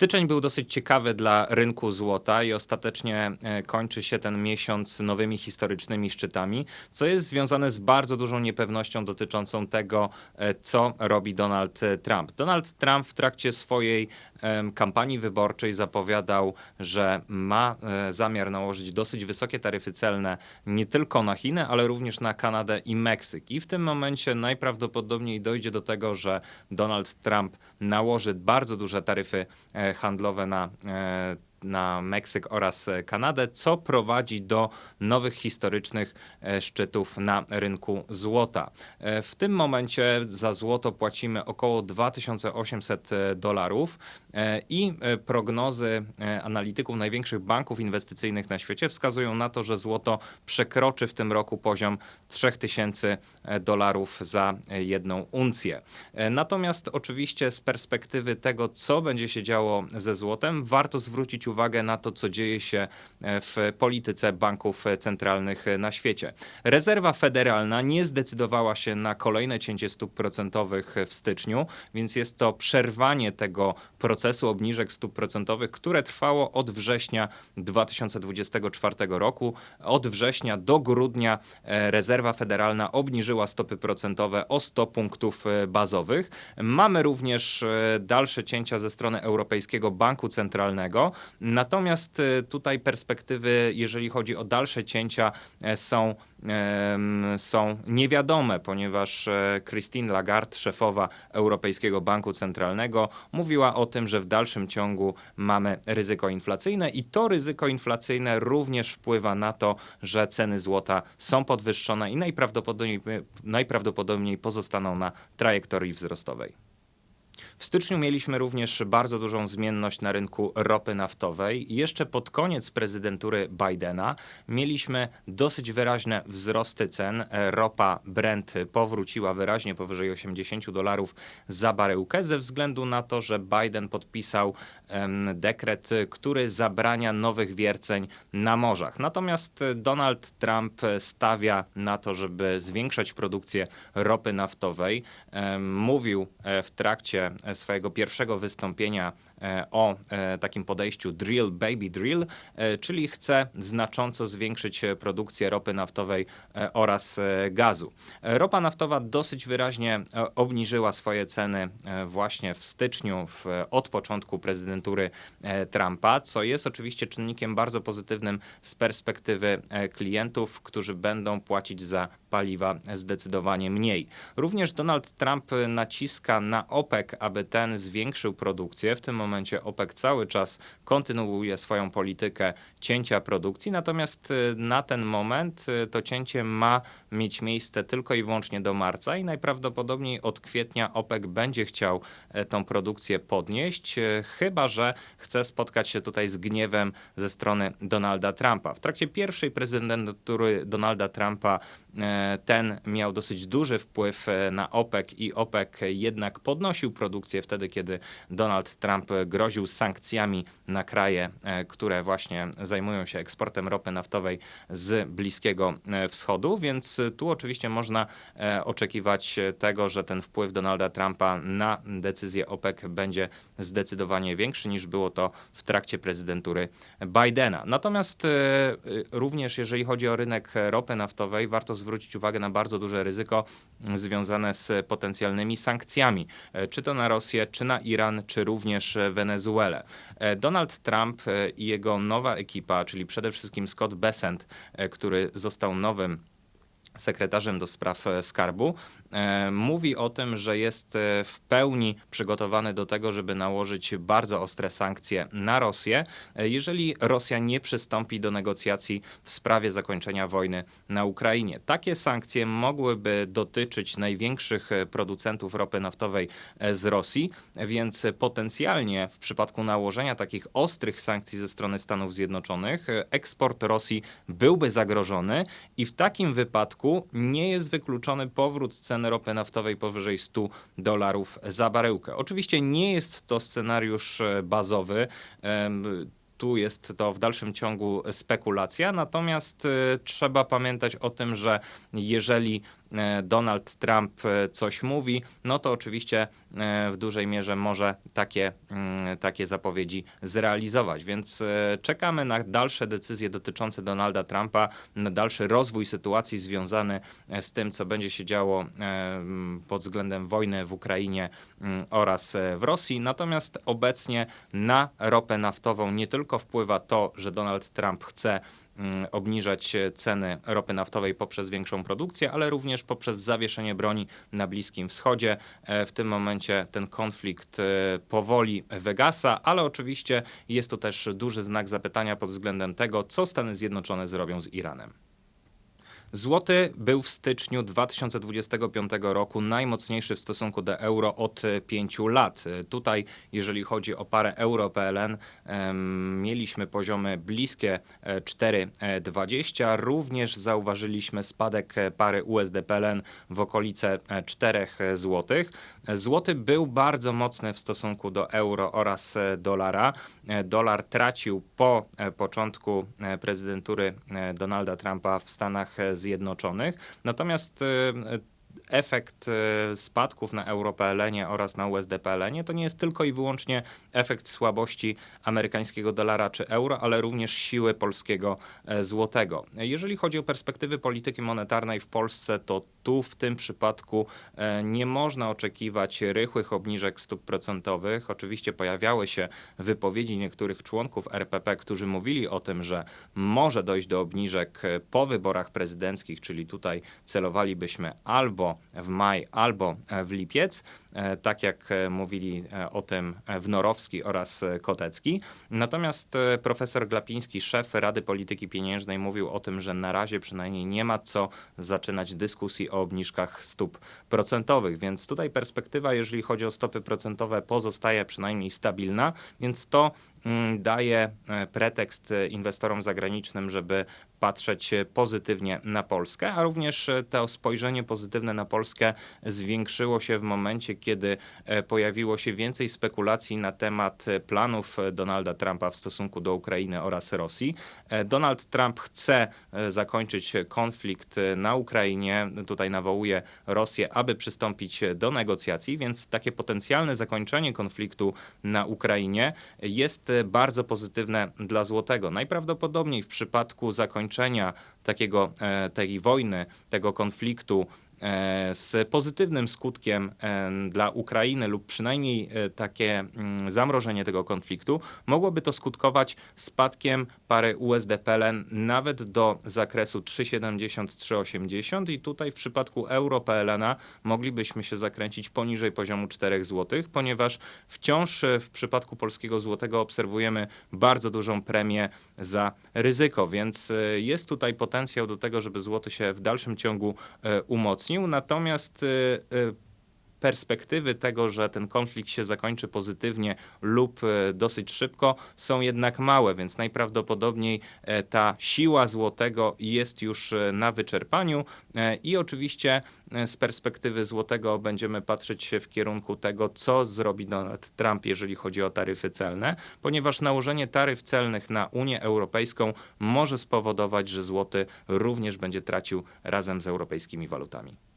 Styczeń był dosyć ciekawy dla rynku złota i ostatecznie e, kończy się ten miesiąc nowymi historycznymi szczytami, co jest związane z bardzo dużą niepewnością dotyczącą tego, e, co robi Donald e, Trump. Donald Trump w trakcie swojej kampanii wyborczej zapowiadał, że ma zamiar nałożyć dosyć wysokie taryfy celne nie tylko na Chiny, ale również na Kanadę i Meksyk. I w tym momencie najprawdopodobniej dojdzie do tego, że Donald Trump nałoży bardzo duże taryfy handlowe na e, na Meksyk oraz Kanadę, co prowadzi do nowych historycznych e, szczytów na rynku złota. E, W tym momencie za złoto płacimy około 2800 dolarów e, i e, prognozy analityków największych banków inwestycyjnych na świecie wskazują na to, że złoto przekroczy w tym roku poziom 3000 dolarów za jedną uncję. Natomiast oczywiście z perspektywy tego, co będzie się działo ze złotem, warto zwrócić uwagę na to, co dzieje się e, w polityce banków centralnych na świecie. Rezerwa Federalna nie zdecydowała się na kolejne cięcie stóp procentowych w styczniu, więc jest to przerwanie tego procesu obniżek stóp procentowych, które trwało od września 2024 roku. Od września do grudnia e, rezerwa federalna obniżyła stopy procentowe o 100 punktów e, bazowych. Mamy również dalsze cięcia ze strony Europejskiego Banku Centralnego. Natomiast e, tutaj perspektywy, jeżeli chodzi o dalsze cięcia, e, są, są niewiadome, ponieważ e, Christine Lagarde, szefowa Europejskiego Banku Centralnego, mówiła o tym, że w dalszym ciągu mamy ryzyko inflacyjne i to ryzyko inflacyjne również wpływa na to, że ceny złota są podwyższone i najprawdopodobniej, najprawdopodobniej pozostaną na trajektorii wzrostowej. W styczniu mieliśmy również bardzo dużą zmienność na rynku ropy naftowej. Jeszcze pod koniec prezydentury Bidena mieliśmy dosyć wyraźne wzrosty cen. Ropa Brent powróciła wyraźnie powyżej 80 dolarów za baryłkę ze względu na to, że Biden podpisał dekret, który zabrania nowych wierceń na morzach. Natomiast Donald Trump stawia na to, żeby zwiększać produkcję ropy naftowej. Mówił e, w trakcie swojego pierwszego wystąpienia e, o e, takim podejściu drill baby drill, e, czyli chce znacząco zwiększyć e, produkcję ropy naftowej e, oraz e, gazu. E, Ropa naftowa dosyć wyraźnie e, obniżyła swoje ceny e, właśnie w styczniu, w, od początku prezydentury e, Trumpa, co jest oczywiście czynnikiem bardzo pozytywnym z perspektywy e, klientów, którzy będą płacić za paliwa zdecydowanie mniej. Również Donald Trump naciska na OPEC, aby ten zwiększył produkcję. W tym momencie OPEC cały czas kontynuuje swoją politykę cięcia produkcji, natomiast y, na ten moment y, to cięcie ma mieć miejsce tylko i wyłącznie do marca i najprawdopodobniej od kwietnia OPEC będzie chciał e, tą produkcję podnieść, e, chyba że chce spotkać się tutaj z gniewem ze strony Donalda Trumpa. W trakcie pierwszej prezydentury Donalda Trumpa e, ten miał dosyć duży wpływ e, na OPEC i OPEC jednak podnosił produkcję wtedy, kiedy Donald Trump groził sankcjami na kraje, e, które właśnie zajmują się eksportem ropy naftowej z Bliskiego e, Wschodu, więc tu oczywiście można e, oczekiwać tego, że ten wpływ Donalda Trumpa na decyzję OPEC będzie zdecydowanie większy niż było to w trakcie prezydentury Bidena. Natomiast również jeżeli chodzi o rynek ropy naftowej, warto zwrócić uwagę na bardzo duże ryzyko związane z potencjalnymi sankcjami, czy to na Rosję, czy na Iran, czy również Wenezuelę. E, Donald Trump e, i jego nowa ekipa, czyli przede wszystkim Scott Bessent, e, który został nowym sekretarzem do spraw e, skarbu, e, mówi o tym, że jest e, w pełni przygotowany do tego, żeby nałożyć bardzo ostre sankcje na Rosję, jeżeli Rosja nie przystąpi do negocjacji w sprawie zakończenia wojny na Ukrainie. Takie sankcje mogłyby dotyczyć największych producentów ropy naftowej z Rosji, więc potencjalnie w przypadku nałożenia takich ostrych sankcji ze strony Stanów Zjednoczonych, eksport Rosji byłby zagrożony i w takim wypadku nie jest wykluczony powrót ceny ropy naftowej powyżej 100 dolarów za baryłkę. Oczywiście nie jest to scenariusz e, bazowy. Tu jest to w dalszym ciągu spekulacja, natomiast y, trzeba pamiętać o tym, że jeżeli e, Donald Trump e, coś mówi, no to oczywiście w dużej mierze może takie, mm, takie zapowiedzi zrealizować. Więc czekamy na dalsze decyzje dotyczące Donalda Trumpa, na dalszy rozwój sytuacji związany z tym, co będzie się działo e, m, pod względem wojny w Ukrainie mm, oraz w Rosji. Natomiast obecnie na ropę naftową nie tylko wpływa to, że Donald Trump chce mm, obniżać e, ceny ropy naftowej poprzez większą produkcję, ale również poprzez zawieszenie broni na Bliskim Wschodzie. E, W tym momencie ten konflikt e, powoli wygasa, ale oczywiście jest tu też duży znak zapytania pod względem tego, co Stany Zjednoczone zrobią z Iranem. Złoty był w styczniu 2025 roku najmocniejszy w stosunku do euro od e, pięciu lat. E, Tutaj, jeżeli chodzi o parę euro-PLN, em, mieliśmy poziomy bliskie e, 4,20. Również zauważyliśmy spadek e, pary USD-PLN w okolice e, 4 zł. Złoty był bardzo mocny w stosunku do euro oraz e, dolara. E, Dolar tracił po e, początku e, prezydentury e, Donalda Trumpa w Stanach e, Zjednoczonych. Natomiast e, efekt e, spadków na euro-PLN oraz na USD-PLN to nie jest tylko i wyłącznie efekt słabości amerykańskiego dolara czy euro, ale również siły polskiego e, złotego. Jeżeli chodzi o perspektywy polityki monetarnej w Polsce, to tu w tym przypadku e, nie można oczekiwać rychłych obniżek stóp procentowych. Oczywiście pojawiały się wypowiedzi niektórych członków RPP, którzy mówili o tym, że może dojść do obniżek po wyborach prezydenckich, czyli tutaj celowalibyśmy albo w maj, albo e, w lipiec, e, tak jak e, mówili o tym Wnorowski oraz Kotecki. Natomiast profesor Glapiński, szef Rady Polityki Pieniężnej, mówił o tym, że na razie przynajmniej nie ma co zaczynać dyskusji o obniżkach stóp procentowych, więc tutaj perspektywa, jeżeli chodzi o stopy procentowe, pozostaje przynajmniej stabilna, więc to daje e, pretekst e, inwestorom zagranicznym, żeby patrzeć e, pozytywnie na Polskę, a również to spojrzenie pozytywne na Polskę zwiększyło się w momencie, kiedy pojawiło się więcej spekulacji na temat planów Donalda Trumpa w stosunku do Ukrainy oraz Rosji. Donald Trump chce zakończyć konflikt na Ukrainie, tutaj nawołuje Rosję, aby przystąpić do negocjacji, więc takie potencjalne zakończenie konfliktu na Ukrainie jest bardzo pozytywne dla złotego. Najprawdopodobniej w przypadku zakończenia takiego, e, tej wojny, tego konfliktu e, z pozytywnym skutkiem e, dla Ukrainy lub przynajmniej takie mm, zamrożenie tego konfliktu, mogłoby to skutkować spadkiem pary USD-PLN nawet do zakresu 3,70-3,80 i tutaj w przypadku euro-PLN-a moglibyśmy się zakręcić poniżej poziomu 4 zł, ponieważ wciąż w przypadku polskiego złotego obserwujemy bardzo dużą premię za ryzyko, więc jest tutaj potencjał do tego, żeby złoty się w dalszym ciągu e, umocnił, natomiast e, e, perspektywy tego, że ten konflikt się zakończy pozytywnie lub e, dosyć szybko, są jednak małe, więc najprawdopodobniej e, ta siła złotego jest już e, na wyczerpaniu i oczywiście z perspektywy złotego będziemy patrzeć się w kierunku tego, co zrobi Donald Trump, jeżeli chodzi o taryfy celne, ponieważ nałożenie taryf celnych na Unię Europejską może spowodować, że złoty również będzie tracił razem z europejskimi walutami.